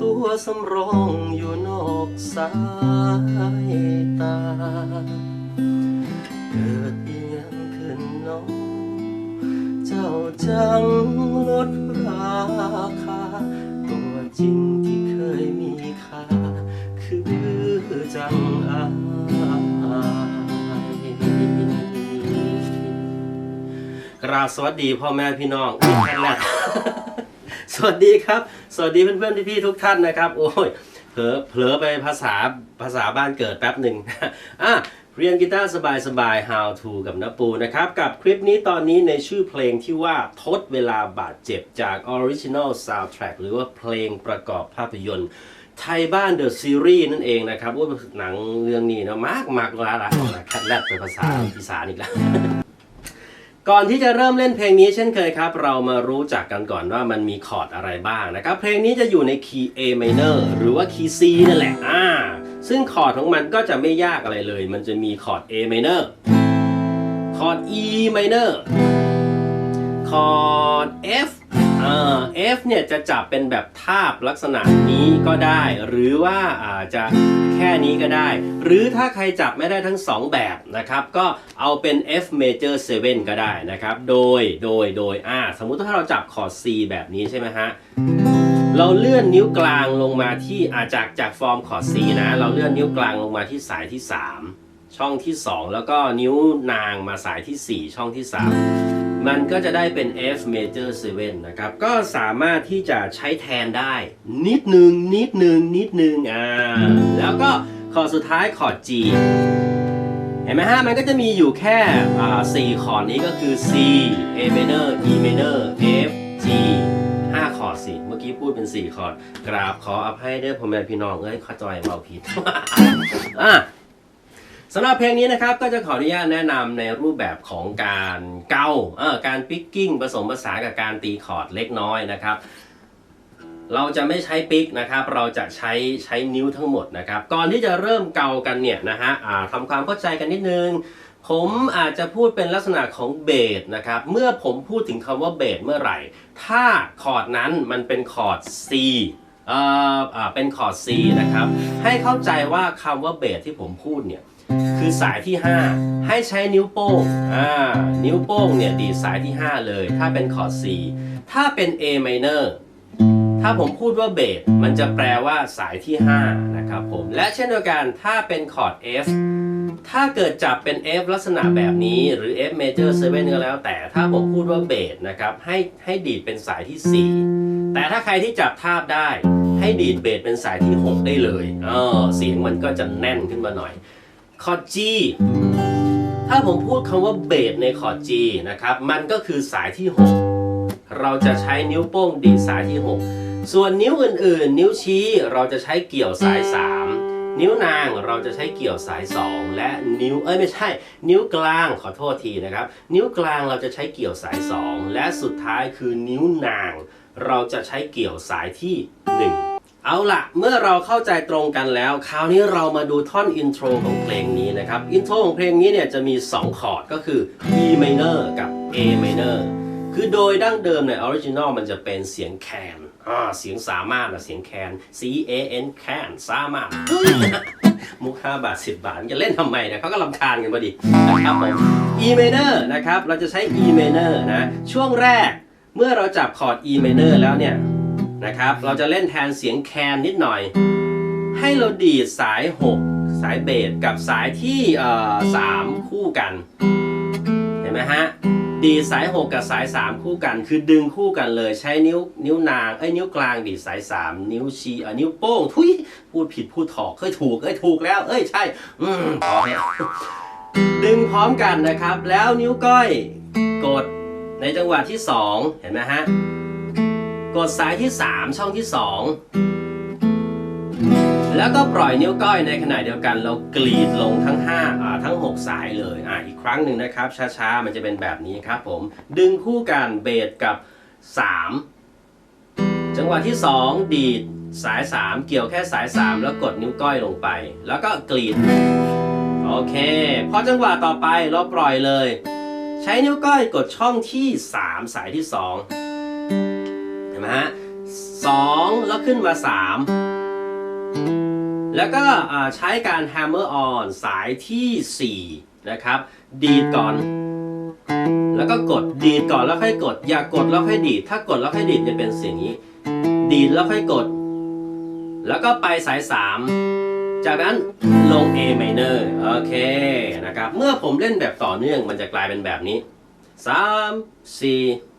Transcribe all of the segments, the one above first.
ตัวสำรองอยู่นอกสายตา เกิดอียงขึ้นน้อง เจ้าจังลดราคา ตัวจริงที่เคยมีค่า คือจังอากราบสวัสดีพ่อแม่พี่น้องทุกท่านนะ สวัสดีครับ สวัสดีเพื่อนๆพี่ๆทุกท่านนะครับ โอ้ยเผลอเผลอไปภาษาภาษาบ้านเกิดแป๊บหนึ่งอะเรียนกีตาร์สบายๆ how to กับนปูนะครับ กับคลิปนี้ตอนนี้ในชื่อเพลงที่ว่าทดเวลาบาดเจ็บจาก Original Soundtrack หรือว่าเพลงประกอบภาพยนตร์ไทยบ้านเดอะซีรีส์นั่นเองนะครับว่าหนังเรื่องนี้นะมากมากละละคัดแรดเป็นภาษาอีสานอีกแล้ว ก่อนที่จะเริ่มเล่นเพลงนี้เช่นเคยครับ เรามารู้จักกันก่อนว่ามันมีคอร์ดอะไรบ้างนะครับ เพลงนี้จะอยู่ในคีย์ A minor หรือว่าคีย์ C นั่นแหละอ่าซึ่งคอร์ดของมันก็จะไม่ยากอะไรเลย มันจะมีคอร์ด A minor คอร์ด E minor คอร์ด F เอ่า F เนี่ยจะจับเป็นแบบทาบลักษณะนี้ก็ได้ หรือว่าอาจจะแค่นี้ก็ได้ หรือถ้าใครจับไม่ได้ทั้ง 2 แบบนะครับ ก็เอาเป็น F major 7 ก็ได้นะครับ โดยโดยโดยอ่าสมมุติถ้าเราจับคอร์ด C แบบนี้ใช่ไหมฮะเราเลื่อนนิ้วกลางลงมาที่อาจากจากฟอร์มคอร์ด C นะ เราเลื่อนนิ้วกลางลงมาที่สายที่ 3 ช่องที่ 2 แล้วก็นิ้วนางมาสายที่ 4 ช่องที่ 3 มันก็จะได้เป็น F major 7 นะครับ ก็สามารถที่จะใช้แทนได้ นิดนึง นิดนึง นิดนึงอ่าแล้วก็คอร์ดสุดท้ายคอร์ด G เห็นไหมฮะ มันก็จะมีอยู่แค่อ่าสี่คอร์ดนี้ก็คือ C A minor E minor F G ห้าคอร์ดสิ เมื่อกี้พูดเป็น 4 คอร์ด กราบขออภัยด้อพ่อแม่พี่น้อง เอ้ยข้าใจเบาผิดอะ สำหรับเพลงนี้นะครับก็จะขออนุญาตแนะนำในรูปแบบของการเกาเออการปิกกิ้งผสมผสานกับการตีคอร์ดเล็กน้อยนะครับ เราจะไม่ใช้ปิกนะครับ เราจะใช้ใช้นิ้วทั้งหมดนะครับ ก่อนที่จะเริ่มเกากันเนี่ยนะฮะทำความเข้าใจกันนิดนึง ผมอาจจะพูดเป็นลักษณะของเบสนะครับ เมื่อผมพูดถึงคำว่าเบสเมื่อไหร่ ถ้าคอร์ดนั้นมันเป็นคอร์ด C เอ่อเป็นคอร์ด C นะครับ ให้เข้าใจว่าคำว่าเบสที่ผมพูดเนี่ย คือสายที่ 5 ให้ใช้นิ้วโป้งอ่านิ้วโป้งเนี่ยดีดสายที่ 5 เลย ถ้าเป็นคอร์ด C ถ้าเป็น A minor ถ้าผมพูดว่าเบสมันจะแปลว่าสายที่ 5 นะครับผม และเช่นเดียวกันถ้าเป็นคอร์ด F ถ้าเกิดจับเป็น F ลักษณะแบบนี้หรือ F major 7ก็แล้ว แต่ถ้าผมพูดว่าเบสนะครับให้ให้ดีดเป็นสายที่ 4 แต่ถ้าใครที่จับทาบได้ ให้ดีดเบสเป็นสายที่ 6 ได้เลยเออเสียงมันก็จะแน่นขึ้นมาหน่อย คอร์ด G ถ้าผมพูดคำว่าเบสในคอร์ด G นะครับ มันก็คือสายที่ 6 เราจะใช้นิ้วโป้งดีดสายที่ 6 ส่วนนิ้วอื่นๆ นิ้วชี้เราจะใช้เกี่ยวสาย 3 นิ้วนางเราจะใช้เกี่ยวสาย 2 และนิ้วเอ้ยไม่ใช่ นิ้วกลางขอโทษทีนะครับ นิ้วกลางเราจะใช้เกี่ยวสาย 2 และสุดท้ายคือนิ้วนาง เราจะใช้เกี่ยวสายที่ 1 เอาล่ะเมื่อเราเข้าใจตรงกันแล้ว คราวนี้เรามาดูท่อนอินโทรของเพลงนี้นะครับ อินโทรของเพลงนี้เนี่ยจะมี 2 คอร์ดก็คือ E minor กับ A minor คือโดยดั้งเดิมในออริจินอลมันจะเป็นเสียงแคนอ่าเสียงสามารถนะเสียงแคน C A N แคนสามารถ มุก5บาท 10 บาทจะเล่นทำไมเนี่ยเขาก็ลำคาญกันพอดีนะครับผม E minor นะครับ เราจะใช้ E minor นะ ช่วงแรกเมื่อเราจับคอร์ด E minor แล้วเนี่ย นะครับ เราจะเล่นแทนเสียงแคนนิดหน่อย ให้เราดีดสาย 6 สายเบสกับสายที่เอ่อ3คู่กัน เห็นไหมฮะ ดีดสาย 6 กับสาย 3 คู่กัน คือดึงคู่กันเลยใช้นิ้วนิ้วนางเอ้ยนิ้วกลางดีดสาย 3 นิ้วชี้เอ่อนิ้วโป้งทุยพูดผิดพูดถอกเฮ้ยถูกเอ้ยถูกแล้ว เอ้ยใช่อืมพอแล้วดึงพร้อมกันนะครับ แล้วนิ้วก้อยกดในจังหวะที่ 2 เห็นไหมฮะ กดสายที่ 3 ช่องที่ 2 แล้วก็ปล่อยนิ้วก้อยในขณะเดียวกัน เรากรีดลงทั้ง5อ่าทั้ง 6 สายเลยอ่าอีกครั้งหนึ่งนะครับ ช้าๆ มันจะเป็นแบบนี้ครับผม ดึงคู่กันเบสกับ 3 จังหวะที่ 2 ดีดสาย 3 เกี่ยวแค่สาย 3 แล้วกดนิ้วก้อยลงไป แล้วก็กรีดโอเค พอจังหวะต่อไปเราปล่อยเลย ใช้นิ้วก้อยกดช่องที่ 3 สายที่ 2 นไหมฮะ2แล้วขึ้นมา3แล้วก็ใช้การ hammer on สายทีสี่ 4 นะครับ ดีดก่อน แล้วก็กดดีดก่อนแล้วค่อยกด อย่ากดแล้วค่อยดีด ถ้ากดแล้วค่อยดีดจะเป็นเสียงนี้ ดีดแล้วค่อยกด แล้วก็ไปสาย 3 จากนั้นลง A minor โอเคนะครับ เมื่อผมเล่นแบบต่อเนื่องมันจะกลายเป็นแบบนี้ 3 4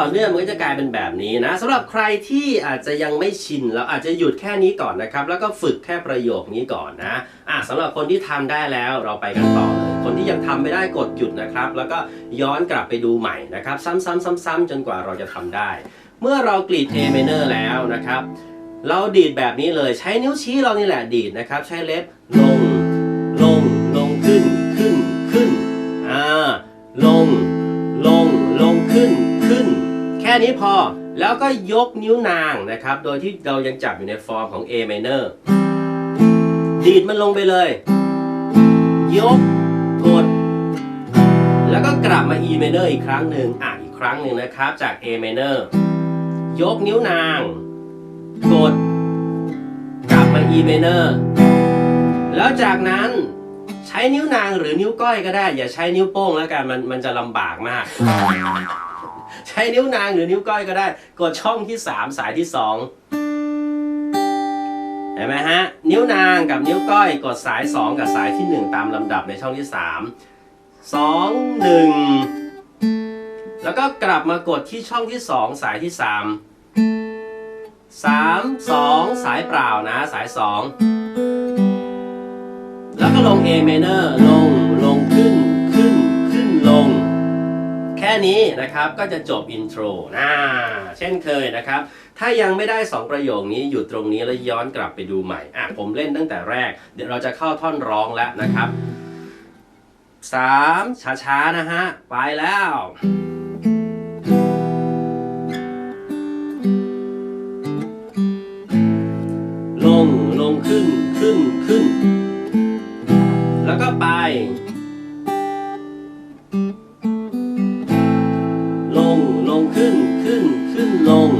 ต่อเนื่องมันก็จะกลายเป็นแบบนี้นะสำหรับใครที่อาจจะยังไม่ชินแล้วอาจจะหยุดแค่นี้ก่อนนะครับ แล้วก็ฝึกแค่ประโยคนี้ก่อนนะอะสำหรับคนที่ทำได้แล้วเราไปกันต่อเลยคนที่ยังทำไม่ได้กดหยุดนะครับ แล้วก็ย้อนกลับไปดูใหม่นะครับ ซ้ำๆๆ ๆ จนกว่าเราจะทำได้ เมื่อเรากรีด A minor แล้วนะครับ เราดีดแบบนี้เลยใช้นิ้วชี้เรานี่แหละดีดนะครับ ใช้เล็บลงลงลงขึ้นขึ้นขึ้นอ่าลงลงลงขึ้นขึ้น ค่นี้พอแล้วก็ยกนิ้วนางนะครับ โดยที่เรายังจับอยู่ในฟอร์มของ A minor ดีดมันลงไปเลย ยก กด แล้วก็กลับมา E minor อีกครั้งหนึ่งอะอีกครั้งหนึ่งนะครับ จาก A minor ยกนิ้วนาง กด กลับมา E minor แล้วจากนั้นใช้นิ้วนางหรือนิ้วก้อยก็ได้ อย่าใช้นิ้วโป้งแล้วกันมันมันจะลำบากมาก ใช้นิ้วนางหรือนิ้วก้อยก็ได้ กดช่องที่ 3 สายที่ 2 เห็นไหมฮะ นิ้วนางกับนิ้วก้อย กดสาย 2 กับสายที่ 1 ตามลำดับในช่องที่ 3 2 1 แล้วก็กลับมากดที่ช่องที่ 2 สายที่ 3 3 2 สายเปล่านะสาย 2 แล้วก็ลง A minor ลง ค่นี้นะครับก็จะจบอินโทรนะเช่นเคยนะครับ ถ้ายังไม่ได้ 2 ประโยคนี้อยู่ตรงนี้แล้วย้อนกลับไปดูใหม่อะผมเล่นตั้งแต่แรก เดี๋ยวเราจะเข้าท่อนร้องแล้วนะครับ 3 ช้าๆนะฮะ ไปแล้วลงลงขึ้นขึ้นขึ้น แล้วก็ไป ลงขึ้นขึ้นขึ้นลง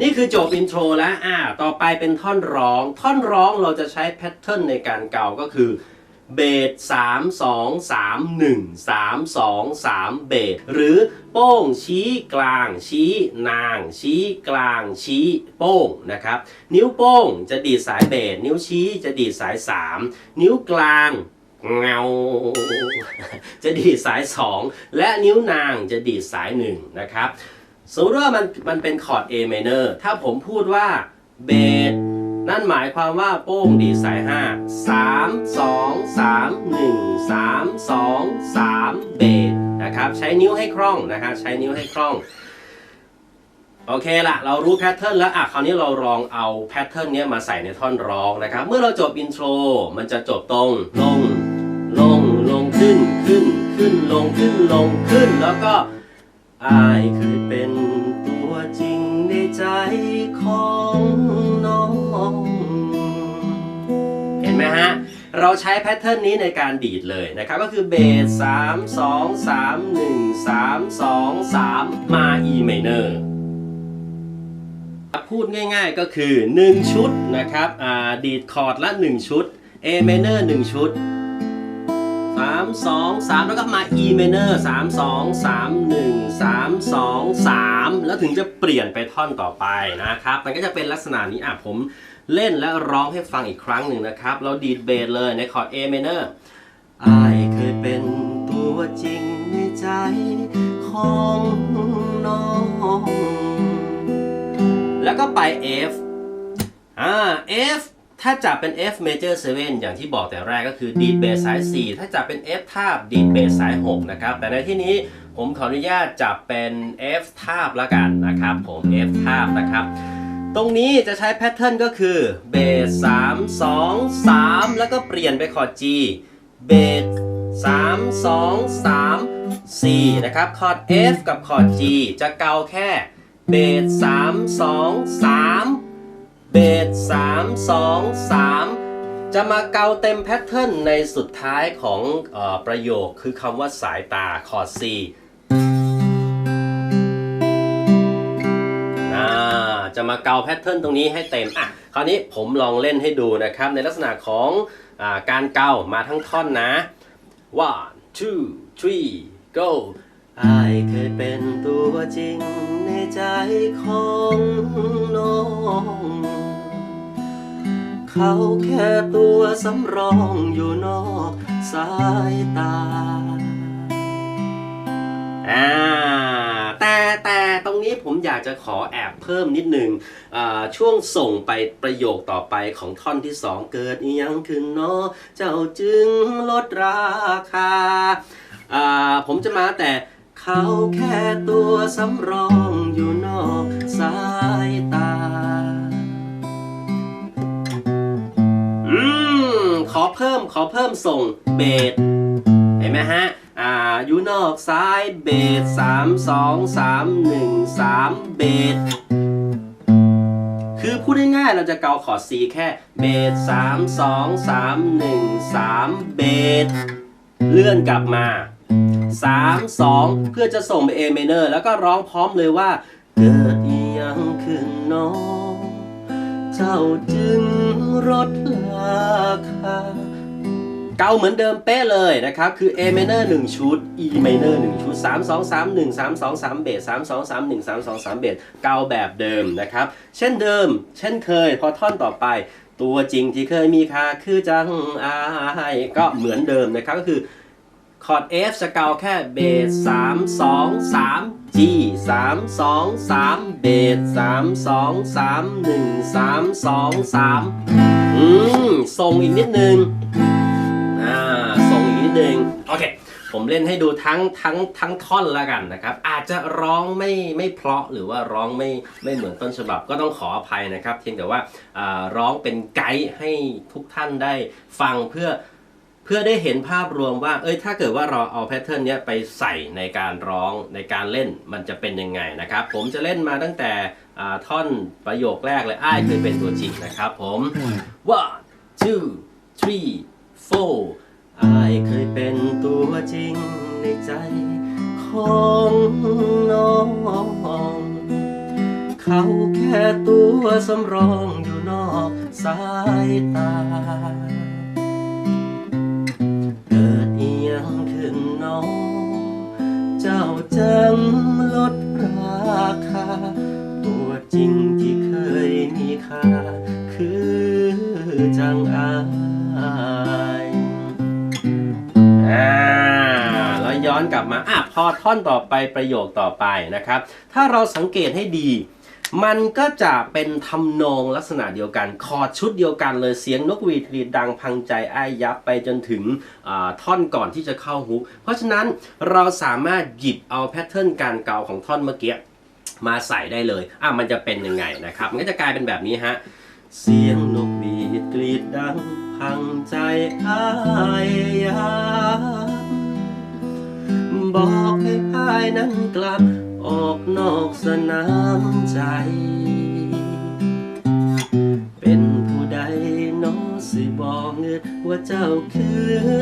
นี่คือจบอินโทรแล้วอ่าต่อไปเป็นท่อนร้อง ท่อนร้องเราจะใช้แพทเทิร์นในการเกาก็คือเบสสามสองสามหนึ่งสามสองสามเบสหรือโป้งชี้กลาง ชี้นาง ชี้กลาง ชี้โป้งนะครับ นิ้วโป้งจะดีดสายเบสนิ้วชี้จะดีดสายสามนิ้วกลาง เงา จะดีดสายสองและนิ้วนางจะดีดสายหนึ่งนะครับสมมติว่ามันมันเป็นคอร์ด A minor ถ้าผมพูดว่าเบสนั่นหมายความว่าโป้งดีดสาย 5 3 2 3 1 3 2 3 เบสนะครับ ใช้นิ้วให้คล่องนะครับใช้นิ้วให้คล่อง โอเคละเรารู้แพทเทิร์นแล้วอะคราวนี้เราลองเอาแพทเทิร์นนี้มาใส่ในท่อนร้องนะครับ เมื่อเราจบอินโทรมันจะจบตรงลงลง ลงขึ้นขึ้นขึ้นลงขึ้นลงขึ้นแล้วก็อายเคยเป็นตัวจริงในใจของน้องเห็นไหมฮะเราใช้แพทเทิร์นนี้ในการดีดเลยนะครับก็คือเบส3 2 3 1 3 2 3มา E minor พูดง่ายๆก็คือ 1 ชุดนะครับดีดคอร์ดละ 1 ชุด A minor 1 ชุด 3 2 3แล้วก็มา E minor 3 2 3 1 3 2 3แล้วถึงจะเปลี่ยนไปท่อนต่อไปนะครับ มันก็จะเป็นลักษณะนี้อะผมเล่นและร้องให้ฟังอีกครั้งหนึ่งนะครับเราดีดเบสเลยในคอร์ด A minor อายเคยเป็นตัวจริงในใจของน้อง แล้วก็ไป F อ่า F ถ้าจับเป็น F major 7 อย่างที่บอกแต่แรกก็คือดีดเบสสาย 4 ถ้าจับเป็น F ทาบดีดเบสสาย 6 นะครับ แต่ในที่นี้ผมขออนุญาตจับเป็น F ทาบแล้วกันนะครับ ผม F ทาบนะครับ ตรงนี้จะใช้แพทเทิร์นก็คือเบส3 2 3 แล้วก็เปลี่ยนไปคอร์ด G เบส3 2 3 4 นะครับ คอร์ด F กับคอร์ด G จะเกาแค่เบส3 2 3 เบส3 2 3จจะมาเกาเต็มแพทเทิร์นในสุดท้ายของออประโยคคือคำว่าสายตาคอร์ด C จะมาเกาแพทเทิร์นตรงนี้ให้เต็ม อะ คราวนี้ผมลองเล่นให้ดูนะครับ ในลักษณะของอการเกามาทั้งท่อนนะ one two three go อายเคยเป็นตัวจริงในใจของน้อง เขาแค่ตัวสำรองอยู่นอกสายตาอ่าแต่แต่ตรงนี้ผมอยากจะขอแอบเพิ่มนิดหนึ่งช่วงส่งไปประโยคต่อไปของท่อนที่สองเกิดยังขึ้นเนาะเจ้าจึงลดราคาผมจะมาแต่ เขาแค่ตัวสำรองอยู่นอกสายตา อืม ขอเพิ่มขอเพิ่มส่งเบสเห็นไหมฮะ อ่า อยู่นอกซ้ายเบสสามสองสามหนึ่งสามเบสคือพูดง่ายๆเราจะเกาคอด C แค่เบสสามสองสามหนึ่งสามเบสเลื่อนกลับมา สามสองเพื่อจะส่งไป A minor แล้วก็ร้องพร้อมเลยว่า เกิดยังขึ้นน้อง เจ้าจึงลดราคาเกาเหมือนเดิมเป๊ะเลยนะครับ คือ A minor 1 ชุด E minor 1 ชุด 3 2 3 1 3 2 3เบส3 2 3 1 3 2 3เบสเกาแบบเดิมนะครับ เช่นเดิม เช่นเคย พอท่อนต่อไปตัวจริงที่เคยมีค่าคือจังอายก็เหมือนเดิมนะครับก็คือ คอร์ด F จะเกาแค่เบส3 2 3 G 3 2 3เบส3 2 3 1 3 2 3อืมส่งอีกนิดนึง อ่าส่งอีกนิดนึง โอเค ผมเล่นให้ดูทั้งทั้งทั้งท่อนแล้วกันนะครับ อาจจะร้องไม่ไม่เพราะหรือว่าร้องไม่ไม่เหมือนต้นฉบับก็ต้องขออภัยนะครับเพียงแต่ว่าร้องเป็นไกด์ให้ทุกท่านได้ฟังเพื่อ เพื่อได้เห็นภาพรวมว่า เอ้ย ถ้าเกิดว่าเราเอาแพทเทิร์นนี้ไปใส่ในการร้องในการเล่นมันจะเป็นยังไงนะครับ ผมจะเล่นมาตั้งแต่ท่อนประโยคแรกเลย อ้ายเคยเป็นตัวจริงนะครับผม one two three four อ้ายเคยเป็นตัวจริงในใจของน้องเขาแค่ตัวสำรองอยู่นอกสายตา นอ เจ้าจังลดราคา ตัวจริงที่เคยมีค่า คือจังอายอ่าแล้วย้อนกลับมาอะพอท่อนต่อไปประโยคต่อไปนะครับ ถ้าเราสังเกตให้ดี มันก็จะเป็นทำนองลักษณะเดียวกันคอร์ดชุดเดียวกันเลยเสียงนกหวีดหรีดดังพังใจอ้ายยับไปจนถึงท่อนก่อนที่จะเข้าฮุกเพราะฉะนั้นเราสามารถหยิบเอาแพทเทิร์นการเกาของท่อนเมื่อกี้มาใส่ได้เลยอะมันจะเป็นยังไงนะครับมันก็จะกลายเป็นแบบนี้ฮะเสียงนกหวีดกรีดดังพังใจอ้ายยับบอกให้พายนั้นกลับ ออกนอกสนามใจ เป็นผู้ใดน้อสิบอกเงิดว่าเจ้าคื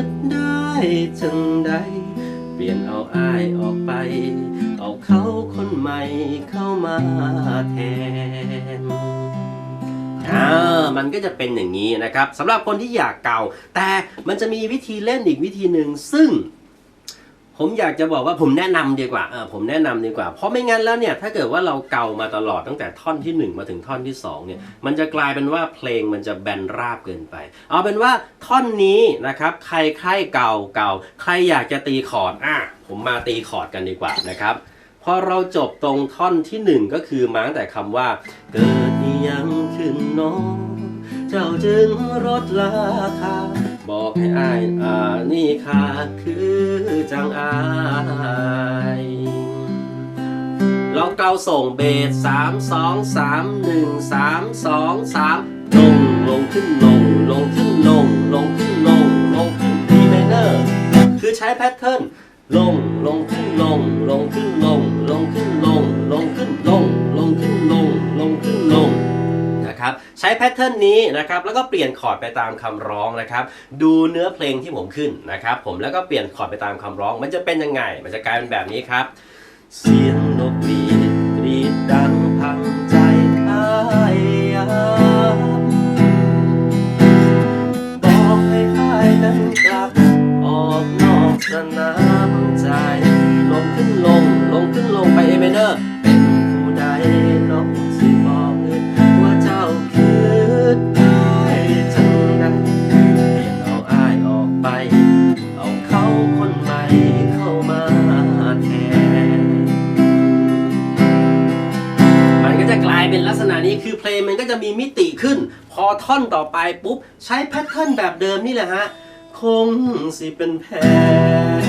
ดได้จังใด เปลี่ยนเอาอ้ายออกไป เอาเขาคนใหม่เข้ามาแทนอ่ามันก็จะเป็นอย่างนี้นะครับสำหรับคนที่อยากเก่า แต่มันจะมีวิธีเล่นอีกวิธีหนึ่งซึ่ง ผมอยากจะบอกว่าผมแนะนำดีกว่าเออผมแนะนำดีกว่า เพราะไม่งั้นแล้วเนี่ย ถ้าเกิดว่าเราเกามาตลอดตั้งแต่ท่อนที่ 1 มาถึงท่อนที่ 2 เนี่ย มันจะกลายเป็นว่าเพลงมันจะแบนราบเกินไป เอาเป็นว่าท่อนนี้นะครับ ใครใครเกาเกาใครอยากจะตีคอร์ดอะผมมาตีคอร์ดกันดีกว่านะครับพอเราจบตรงท่อนที่หนึ่งก็คือมาตั้งแต่คำว่า เกิดยังขึ้นน้อง เจ้าจึงลดราคา บอกให้อายอ่านี่ค่ะคือจังอายเราเกาส่งเบสสามสองสามหนึ่งสามสองสามลงลงขึ้นลงลงขึ้นลงลงขึ้นลงลงขึ้น D minor คือใช้แพทเทิร์นลงลงขึ้นลงลงขึ้นลงลงขึ้นลงลงขึ้นลงลงขึ้นลงลงขึ้นลง นะครับ ใช้แพทเทิร์นนี้นะครับ แล้วก็เปลี่ยนคอร์ดไปตามคำร้องนะครับ ดูเนื้อเพลงที่ผมขึ้นนะครับ ผมแล้วก็เปลี่ยนคอร์ดไปตามคำร้อง มันจะเป็นยังไง มันจะกลายเป็นแบบนี้ครับ เสียงนกหวีดกรีดดังพังใจอ้ ใช้แพทเทิร์นแบบเดิมนี่แหละฮะ คงสิเป็นแผน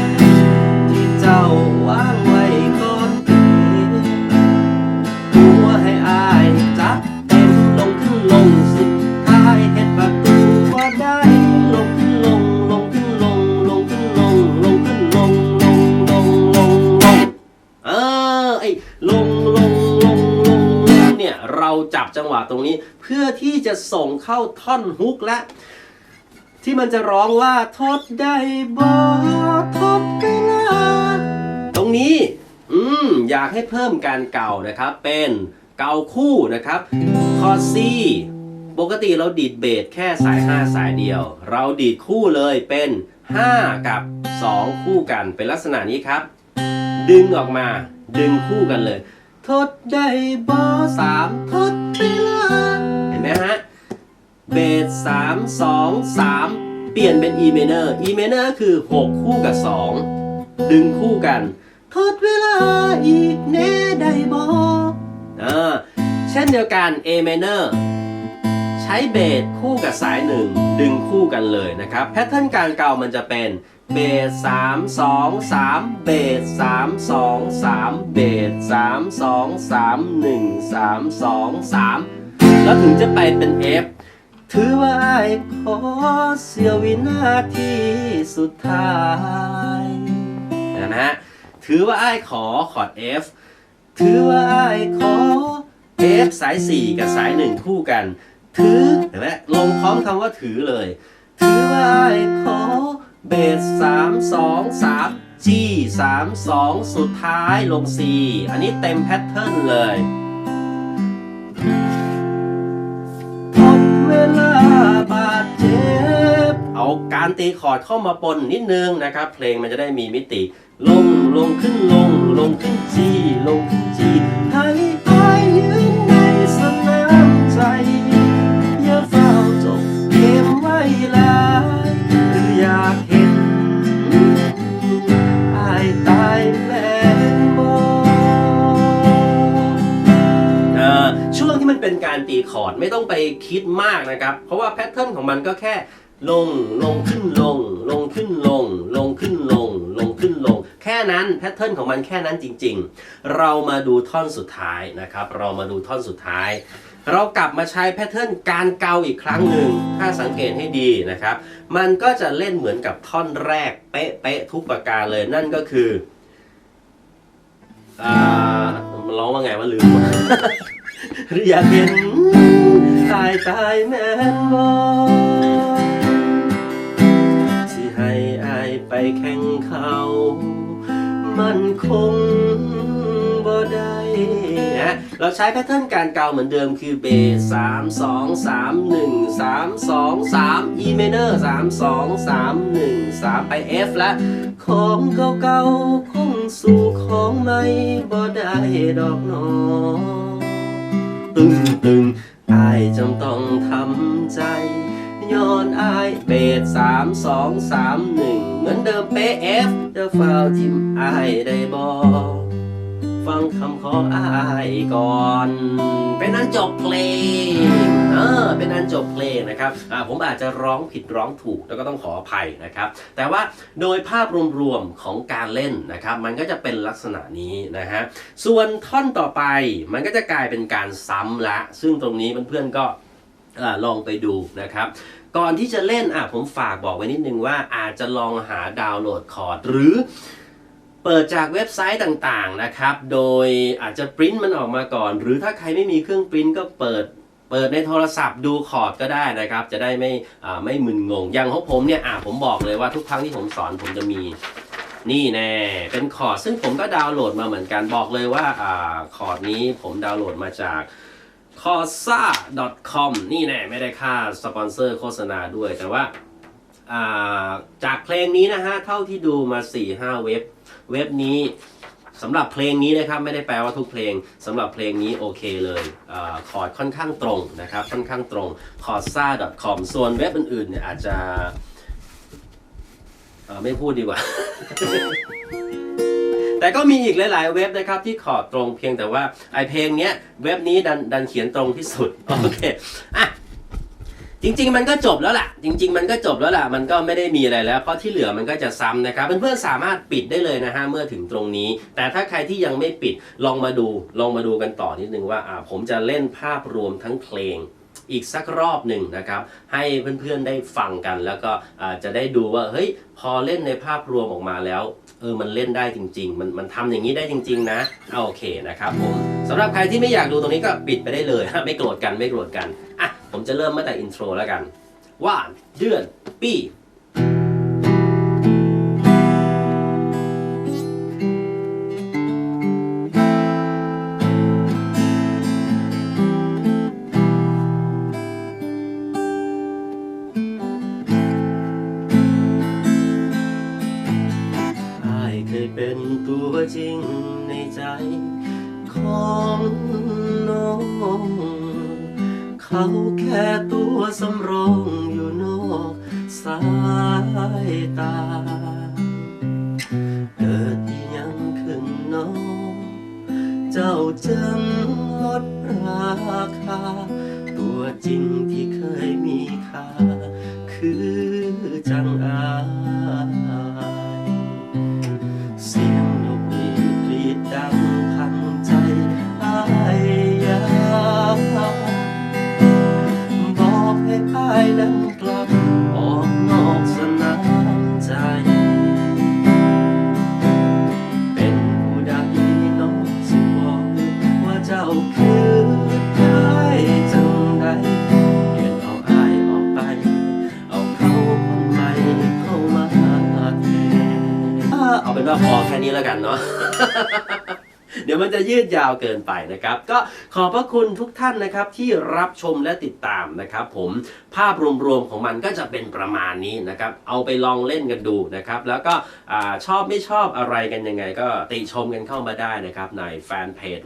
ที่เจ้าวางไว้ วะตรงนี้ เพื่อที่จะส่งเข้าท่อนฮุกและ ที่มันจะร้องว่าทดได้บ่ทดเวลาตรงนี้ อืมอยากให้เพิ่มการเก่านะครับ เป็นเก่าคู่นะครับคอร์ด C ปกติเราดีดเบสแค่สาย 5 สายเดียว เราดีดคู่เลยเป็น 5 กับ 2 คู่กันเป็นลักษณะนี้ครับ ดึงออกมาดึงคู่กันเลย ทดได้บอสามทดเวลาเห็นไหมฮะ เบสสามสองสามเปลี่ยนเป็น E minor E minor คือ 6 คู่กับ 2 ดึงคู่กัน ทดเวลาอีกแน่ได้บออ่าเช่นเดียวกัน A minor ใช้เบสคู่กับสายหนึ่งดึงคู่กันเลยนะครับ แพทเทิร์นการเกามันจะเป็น เบส3 2 3เบส3 2 3เบส3 2 3 1 3 2 3แล้วถึงจะไปเป็น F ถือว่าไอ้ขอเสียววินาทีสุดท้ายนะฮะถือว่าไอ้ขอคอด F ถือว่าไอ้ขอ F สาย 4 กับสาย 1 คู่กัน ถือเห็นไหมลงพร้อมคำว่าถือเลย ถือว่าไอ้ขอ เบส3 2 3 G 3 2สุดท้ายลง C อันนี้เต็มแพทเทิร์นเลยทดเวลาบาดเจ็บ เอาการตีคอร์ดเข้ามาปนนิดนึงนะครับ เพลงมันจะได้มีมิติ ลงลงขึ้นลง ลงขึ้นจีลงขึ้นจีให้ การตีคอร์ดไม่ต้องไปคิดมากนะครับ เพราะว่าแพทเทิร์นของมันก็แค่ลงลงขึ้นลง ลงขึ้นลง ลงขึ้นลง ลงขึ้นลง แค่นั้นแพทเทิร์นของมันแค่นั้นจริง ๆ เรามาดูท่อนสุดท้ายนะครับ เรามาดูท่อนสุดท้าย เรากลับมาใช้แพทเทิร์นการเกาอีกครั้งหนึ่งถ้าสังเกตให้ดีนะครับ มันก็จะเล่นเหมือนกับท่อนแรกเป๊ะๆทุกประการเลยนั่นก็คืออ่าร้องว่าไงว่าลืม หรืออยากเห็นตายตายแม่นบอสิให้อายไปแข่งเขา มันคงบ่ได้นะเราใช้แพทเทิร์นการเกาเหมือนเดิมคือเบสสามสองสามหนึ่งสามสองสาม E minor สามสองสามหนึ่งสามไป F และของเก่าๆคงสู่ของใหม่บ่ได้ดอกหนอ ตึงตึงอายจำต้องทำใจ ย้อนอายเบสสามสองสามหนึ่งเหมือนเดิมเป๊ะเอฟจะฟาวทิมอายได้บอก ฟังคำขออายก่อน เป็นอันจบเพลงเออเป็นอันจบเพลงนะครับอ่าผมอาจจะร้องผิดร้องถูกแล้วก็ต้องขออภัยนะครับแต่ว่าโดยภาพรวมๆของการเล่นนะครับมันก็จะเป็นลักษณะนี้นะฮะส่วนท่อนต่อไปมันก็จะกลายเป็นการซ้ำละ ซึ่งตรงนี้เพื่อนๆก็ลองไปดูนะครับก่อนที่จะเล่นอะผมฝากบอกไว้นิดนึงว่าอาจจะลองหาดาวน์โหลดคอร์ดหรือ เปิดจากเว็บไซต์ต่างๆนะครับ โดยอาจจะปริ้นมันออกมาก่อน หรือถ้าใครไม่มีเครื่องปริ้นก็เปิดเปิดในโทรศัพท์ดูคอร์ดก็ได้นะครับ จะได้ไม่ไม่มึนงง อย่างของผมเนี่ยอ่าผมบอกเลยว่าทุกครั้งที่ผมสอนผมจะมีนี่แน่เป็นคอร์ดซึ่งผมก็ดาวน์โหลดมาเหมือนกันบอกเลยว่าอ่าคอร์ดนี้ผมดาวน์โหลดมาจาก c o r s a c o m นี่แน่ไม่ได้ค่าสปอนเซอร์โฆษณาด้วยแต่ว่าาจากเพลงนี้นะฮะเท่าที่ดูมา 4-5 เว็บ เว็บนี้สำหรับเพลงนี้นะครับไม่ได้แปลว่าทุกเพลงสำหรับเพลงนี้โอเคเลยอคอร์ดค่อนข้างตรงนะครับค่อนข้างตรง c o r s a c o m ส่วนเว็บอื่นๆเนี่ยอาจจะไม่พูดดีกว่า แต่ก็มีอีกหลาย ๆ เว็บนะครับที่ขอตรงเพียงแต่ว่าไอเพลงเนี้ยเว็บนี้ดันดันเขียนตรงที่สุด โอเค อะ จริง ๆ มันก็จบแล้วล่ะ จริง ๆ มันก็จบแล้วล่ะ มันก็ไม่ได้มีอะไรแล้ว เพราะที่เหลือมันก็จะซ้ำนะครับ เพื่อนๆ สามารถปิดได้เลยนะฮะ เมื่อถึงตรงนี้ แต่ถ้าใครที่ยังไม่ปิด ลองมาดู ลองมาดูกันต่อนิดนึงว่า อ่า ผมจะเล่นภาพรวมทั้งเพลงอีกสักรอบหนึ่งนะครับ ให้เพื่อนๆ ได้ฟังกัน แล้วก็อ่าจะได้ดูว่า เฮ้ย พอเล่นในภาพรวมออกมาแล้ว เออ มันเล่นได้จริง ๆ มันมันทำอย่างนี้ได้จริง ๆ นะ โอเคนะครับผมสำหรับใครที่ไม่อยากดูตรงนี้ก็ปิดไปได้เลย ไม่โกรธกัน ไม่โกรธกัน อะ ผมจะเริ่มมาแต่อินโทรแล้วกันว่าเดือน ปี คือจั จะยืดยาวเกินไปนะครับ ก็ขอบพระคุณทุกท่านนะครับที่รับชมและติดตามนะครับ ผมภาพรวมๆของมันก็จะเป็นประมาณนี้นะครับ เอาไปลองเล่นกันดูนะครับ แล้วก็อชอบไม่ชอบอะไรกันยังไง ก็ติชมกันเข้ามาได้นะครับในแฟนเพจ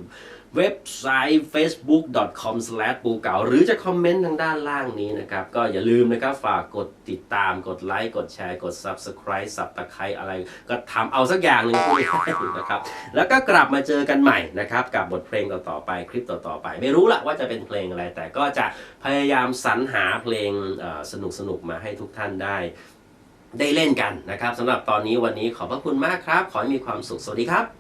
เว็บไซต์ facebook.com ปูเก่าหรือจะคอมเมนต์ทางด้านล่างนี้นะครับ ก็อย่าลืมนะครับ ฝากกดติดตามกดไลค์ กดแชร์ กด subscribe สับตะไคร้อะไร ก็ทำเอาสักอย่างหนึ่งดให้นะครับ แล้วก็กลับมาเจอกันใหม่นะครับ กับบทเพลงต่อๆไปคลิปต่อๆไป ไม่รู้ละว่าจะเป็นเพลงอะไร แต่ก็จะพยายามสรรหาเพลงสนุกสนุกมาให้ทุกท่านได้ ได้เล่นกันนะครับสำหรับตอนนี้วันนี้ขอบพระคุณมากครับ ขอให้มีความสุขสวัสดีครับ